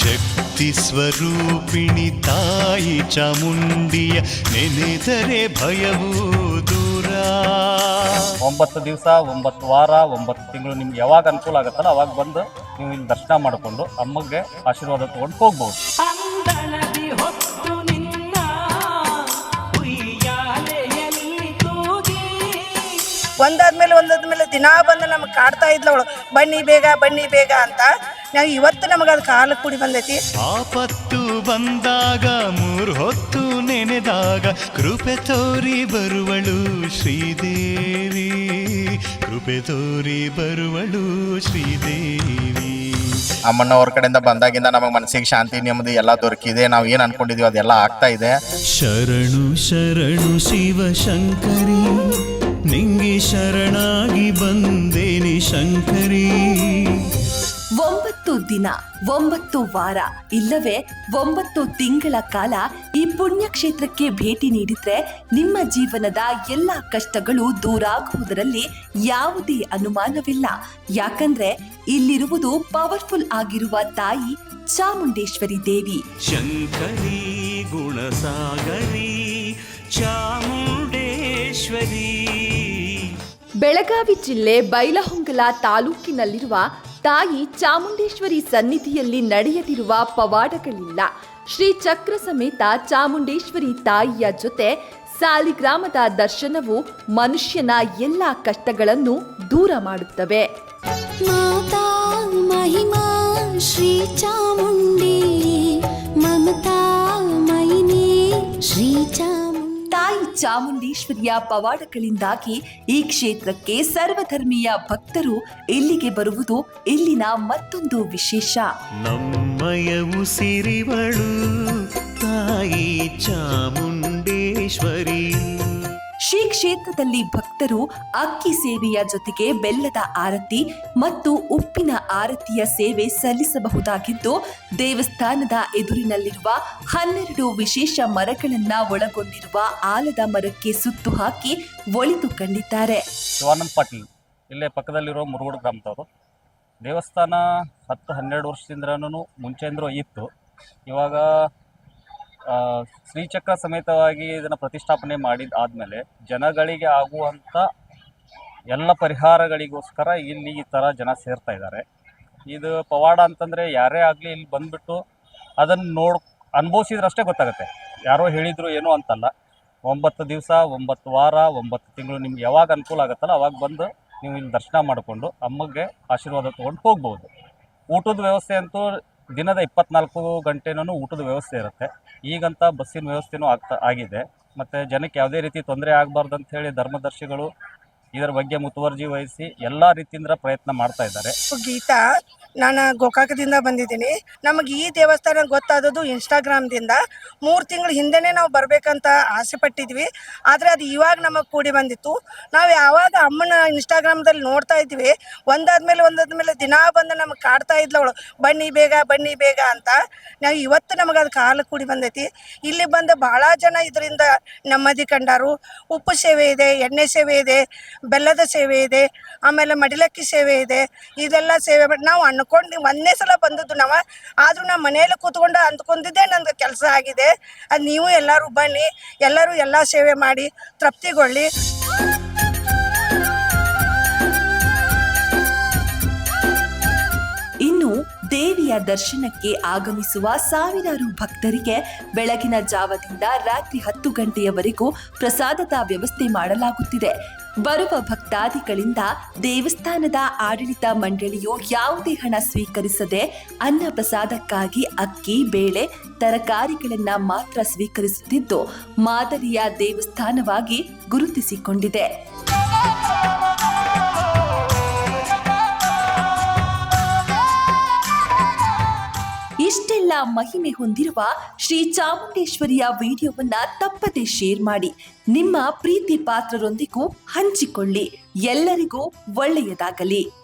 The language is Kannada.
ಶಕ್ತಿ ಸ್ವರೂಪಿಣಿ ತಾಯಿ ಚಾಮುಂಡಿಯ ನೆನೆದರೆ ಭಯವು ದೂರ. ಒಂಬತ್ತು ದಿವಸ ಒಂಬತ್ತು ವಾರ ಒಂಬತ್ತು ತಿಂಗಳು ನಿಮ್ಗೆ ಯಾವಾಗ ಅನುಕೂಲ ಆಗುತ್ತಲ್ಲ ಅವಾಗ ಬಂದು ನೀವು ಇಲ್ಲಿ ದರ್ಶನ ಮಾಡಿಕೊಂಡು ಅಮ್ಮಗೆ ಆಶೀರ್ವಾದ ತಗೊಂಡು ಹೋಗ್ಬೋದು. ಒಂದಾದ್ಮೇಲೆ ಒಂದಾದ್ಮೇಲೆ ದಿನಾ ಬಂದು ನಮ್ಗೆ ಕಾಡ್ತಾ ಇದ್ಲವಳು ಬನ್ನಿ ಬೇಗ ಬನ್ನಿ ಬೇಗ ಅಂತ ನಾವು ಇವತ್ತು ನಮಗೆ ಅದು ಕಾಲು ಕೂಡಿ ಬಂದೈತಿ. ಆಪತ್ತು ಬಂದಾಗ ಮೂರು ಹೊತ್ತು ನೆನೆದಾಗ ಕೃಪೆ ತೋರಿ ಬರುವಳು ಶ್ರೀದೇವಿ. ಕೃಪೆ ತೋರಿ ಬರುವಳು ಶ್ರೀದೇವಿ. ಅಮ್ಮನವ್ರ ಕಡೆಯಿಂದ ಬಂದಾಗಿಂದ ನಮಗೆ ಮನಸ್ಸಿಗೆ ಶಾಂತಿ ನೆಮ್ಮದಿ ಎಲ್ಲ ದೊರಕಿದೆ. ನಾವು ಏನು ಅನ್ಕೊಂಡಿದೀವಿ ಅದೆಲ್ಲ ಆಗ್ತಾ ಇದೆ. ಶರಣು ಶರಣು ಶಿವ ಶಂಕರಿ ನಿಂಗಿ ಶರಣಾಗಿ ದಿನ ಒಂಬತ್ತು ವಾರ ಇಲ್ಲವೇ ಒಂಬತ್ತು ತಿಂಗಳ ಕಾಲ ಈ ಪುಣ್ಯಕ್ಷೇತ್ರಕ್ಕೆ ಭೇಟಿ ನೀಡಿದ್ರೆ ನಿಮ್ಮ ಜೀವನದ ಎಲ್ಲ ಕಷ್ಟಗಳು ದೂರಾಗುವುದರಲ್ಲಿ ಯಾವುದೇ ಅನುಮಾನವಿಲ್ಲ. ಯಾಕಂದ್ರೆ ಇಲ್ಲಿರುವುದು ಪವರ್ಫುಲ್ ಆಗಿರುವ ತಾಯಿ ಚಾಮುಂಡೇಶ್ವರಿ ದೇವಿ. ಶಂಕರಿ ಗುಣಸಾಗರಿ ಚಾಮುಂಡೇಶ್ವರಿ. ಬೆಳಗಾವಿ ಜಿಲ್ಲೆ ಬೈಲಹೊಂಗಲ ತಾಲೂಕಿನಲ್ಲಿರುವ ತಾಯಿ ಚಾಮುಂಡೇಶ್ವರಿ ಸನ್ನಿಧಿಯಲ್ಲಿ ನಡೆಯದಿರುವ ಪವಾಡಗಳಿಲ್ಲ. ಶ್ರೀ ಚಕ್ರ ಸಮೇತ ಚಾಮುಂಡೇಶ್ವರಿ ತಾಯಿಯ ಜೊತೆ ಸಾಲಿಗ್ರಾಮದ ದರ್ಶನವು ಮನುಷ್ಯನ ಎಲ್ಲ ಕಷ್ಟಗಳನ್ನು ದೂರ ಮಾಡುತ್ತವೆ. ಮಾತಾ ಮಹಿಮಾ ಶ್ರೀ ಚಾಮುಂಡಿ ಚಾಮುಂಡೇಶ್ವರಿಯ ಪವಾಡಗಳಿಂದಾಗಿ ಈ ಕ್ಷೇತ್ರಕ್ಕೆ ಸರ್ವಧರ್ಮೀಯ ಭಕ್ತರು ಇಲ್ಲಿಗೆ ಬರುವುದು, ಇಲ್ಲಿನ ಮತ್ತೊಂದು ವಿಶೇಷ. ನಮ್ಮಯ ಸಿರಿವಳು ತಾಯಿ ಚಾಮುಂಡೇಶ್ವರಿ. ಶ್ರೀ ಕ್ಷೇತ್ರದಲ್ಲಿ ಭಕ್ತರು ಅಕ್ಕಿ ಸೇವೆಯ ಜೊತೆಗೆ ಬೆಲ್ಲದ ಆರತಿ ಮತ್ತು ಉಪ್ಪಿನ ಆರತಿಯ ಸೇವೆ ಸಲ್ಲಿಸಬಹುದಾಗಿದ್ದು, ದೇವಸ್ಥಾನದ ಎದುರಿನಲ್ಲಿರುವ ಹನ್ನೆರಡು ವಿಶೇಷ ಮರಗಳನ್ನ ಒಳಗೊಂಡಿರುವ ಆಲದ ಮರಕ್ಕೆ ಸುತ್ತು ಹಾಕಿ ಒಳಿತು ಕಂಡಿದ್ದಾರೆ. ಇಲ್ಲೇ ಪಕ್ಕದಲ್ಲಿರೋ ಮುರುಗೋಡು ಗ್ರಾಮದವರು. ದೇವಸ್ಥಾನ ಹತ್ತು ಹನ್ನೆರಡು ವರ್ಷದಿಂದನೂ ಮುಂಚೆಯಿಂದ ಇತ್ತು. ಇವಾಗ ಶ್ರೀಚಕ್ರ ಸಮೇತವಾಗಿ ಇದನ್ನು ಪ್ರತಿಷ್ಠಾಪನೆ ಮಾಡಿದ ಆದಮೇಲೆ ಜನಗಳಿಗೆ ಆಗುವಂಥ ಎಲ್ಲ ಪರಿಹಾರಗಳಿಗೋಸ್ಕರ ಇಲ್ಲಿ ಈ ಥರ ಜನ ಸೇರ್ತಾ ಇದ್ದಾರೆ. ಇದು ಪವಾಡ ಅಂತಂದರೆ ಯಾರೇ ಆಗಲಿ ಇಲ್ಲಿ ಬಂದುಬಿಟ್ಟು ಅದನ್ನು ನೋಡ್, ಅನುಭವಿಸಿದ್ರಷ್ಟೇ ಗೊತ್ತಾಗುತ್ತೆ. ಯಾರೋ ಹೇಳಿದ್ರು ಏನು ಅಂತಲ್ಲ. ಒಂಬತ್ತು ದಿವಸ, ಒಂಬತ್ತು ವಾರ, ಒಂಬತ್ತು ತಿಂಗಳು ನಿಮ್ಗೆ ಯಾವಾಗ ಅನುಕೂಲ ಆಗುತ್ತಲ್ಲ ಅವಾಗ ಬಂದು ನೀವು ಇಲ್ಲಿ ದರ್ಶನ ಮಾಡಿಕೊಂಡು ಅಮ್ಮಗೆ ಆಶೀರ್ವಾದ ತೊಗೊಂಡು ಹೋಗ್ಬೋದು. ಊಟದ ವ್ಯವಸ್ಥೆ ಅಂತೂ ದಿನದ ಇಪ್ಪತ್ನಾಲ್ಕು ಗಂಟೆನೂ ಊಟದ ವ್ಯವಸ್ಥೆ ಇರುತ್ತೆ. ಈಗಂತ ಬಸ್ಸಿನ ವ್ಯವಸ್ಥೆನೂ ಆಗ್ತಾ ಆಗಿದೆ. ಮತ್ತು ಜನಕ್ಕೆ ಯಾವುದೇ ರೀತಿ ತೊಂದರೆ ಆಗಬಾರ್ದು ಅಂತ ಹೇಳಿ ಧರ್ಮದರ್ಶಿಗಳು ಇದರ ಬಗ್ಗೆ ಮುತುವರ್ಜಿ ವಹಿಸಿ ಎಲ್ಲ ರೀತಿಯಿಂದ ಪ್ರಯತ್ನ ಮಾಡ್ತಾ ಇದ್ದಾರೆ. ಗೀತಾ, ನಾನು ಗೋಕಾಕದಿಂದ ಬಂದಿದ್ದೀನಿ. ನಮಗೆ ಈ ದೇವಸ್ಥಾನ ಗೊತ್ತಾದದ್ದು ಇನ್ಸ್ಟಾಗ್ರಾಮ್ದಿಂದ ಮೂರು ತಿಂಗಳ ಹಿಂದೆನೇ ನಾವು ಬರಬೇಕಂತ ಆಸೆ ಪಟ್ಟಿದ್ವಿ. ಆದರೆ ಅದು ಇವಾಗ ನಮಗೆ ಕೂಡಿ ಬಂದಿತ್ತು. ನಾವು ಯಾವಾಗ ಅಮ್ಮನ ಇನ್ಸ್ಟಾಗ್ರಾಮ್ದಲ್ಲಿ ನೋಡ್ತಾ ಇದ್ವಿ, ಒಂದಾದ್ಮೇಲೆ ಒಂದಾದ್ಮೇಲೆ ದಿನ ಬಂದು ನಮಗೆ ಕಾಡ್ತಾ ಇದ್ಲು ಅವಳು, ಬನ್ನಿ ಬೇಗ ಬನ್ನಿ ಬೇಗ ಅಂತ. ನಾವು ಇವತ್ತು ನಮಗೆ ಅದು ಕಾಲ ಕೂಡಿ ಬಂದೈತಿ. ಇಲ್ಲಿ ಬಂದು ಭಾಳ ಜನ ಇದರಿಂದ ನೆಮ್ಮದಿ ಕಂಡಾರು. ಉಪ್ಪು ಸೇವೆ ಇದೆ, ಎಣ್ಣೆ ಸೇವೆ ಇದೆ ಬೆಲ್ಲದ ಸೇವೆ ಇದೆ, ಆಮೇಲೆ ಮಡಿಲಕ್ಕಿ ಸೇವೆ ಇದೆ, ಇದೆಲ್ಲ ಸೇವೆ ಮಾಡಿ ನಾವು ಅನ್ಕೊಂಡು ಒಂದೇ ಸಲ ಬಂದದ್ದು ನಾವು, ಆದರೂ ನಾವು ಮನೆಯಲ್ಲಿ ಕೂತ್ಕೊಂಡು ಅಂದ್ಕೊಂಡಿದ್ದೆ ನಂದು ಕೆಲಸ ಆಗಿದೆ. ಅದು ನೀವು ಎಲ್ಲರೂ ಬನ್ನಿ, ಎಲ್ಲರೂ ಎಲ್ಲ ಸೇವೆ ಮಾಡಿ, ತೃಪ್ತಿಗೊಳ್ಳಿ. ಇನ್ನು ದೇವಿಯ ದರ್ಶನಕ್ಕೆ ಆಗಮಿಸುವ ಸಾವಿರಾರು ಭಕ್ತರಿಗೆ ಬೆಳಗಿನ ಜಾವದಿಂದ ರಾತ್ರಿ ಹತ್ತು ಗಂಟೆಯವರೆಗೂ ಪ್ರಸಾದದ ವ್ಯವಸ್ಥೆ ಮಾಡಲಾಗುತ್ತಿದೆ. ಬರುವ ಭಕ್ತಾದಿಗಳಿಂದ ದೇವಸ್ಥಾನದ ಆಡಳಿತ ಮಂಡಳಿಯು ಯಾವುದೇ ಹಣ ಸ್ವೀಕರಿಸದೆ ಅನ್ನ ಪ್ರಸಾದಕ್ಕಾಗಿ ಅಕ್ಕಿ, ಬೇಳೆ, ತರಕಾರಿಗಳನ್ನ ಮಾತ್ರ ಸ್ವೀಕರಿಸುತ್ತಿದ್ದು ಮಾದರಿಯ ದೇವಸ್ಥಾನವಾಗಿ ಗುರುತಿಸಿಕೊಂಡಿದೆ. ಮಹಿಮೆ ಹೊಂದಿರುವ ಶ್ರೀ ಚಾಮುಂಡೇಶ್ವರಿಯ ವಿಡಿಯೋವನ್ನ ತಪ್ಪದೆ ಶೇರ್ ಮಾಡಿ. ನಿಮ್ಮ ಪ್ರೀತಿ ಪಾತ್ರರೊಂದಿಗೂ ಹಂಚಿಕೊಳ್ಳಿ. ಎಲ್ಲರಿಗೂ ಒಳ್ಳೆಯದಾಗಲಿ.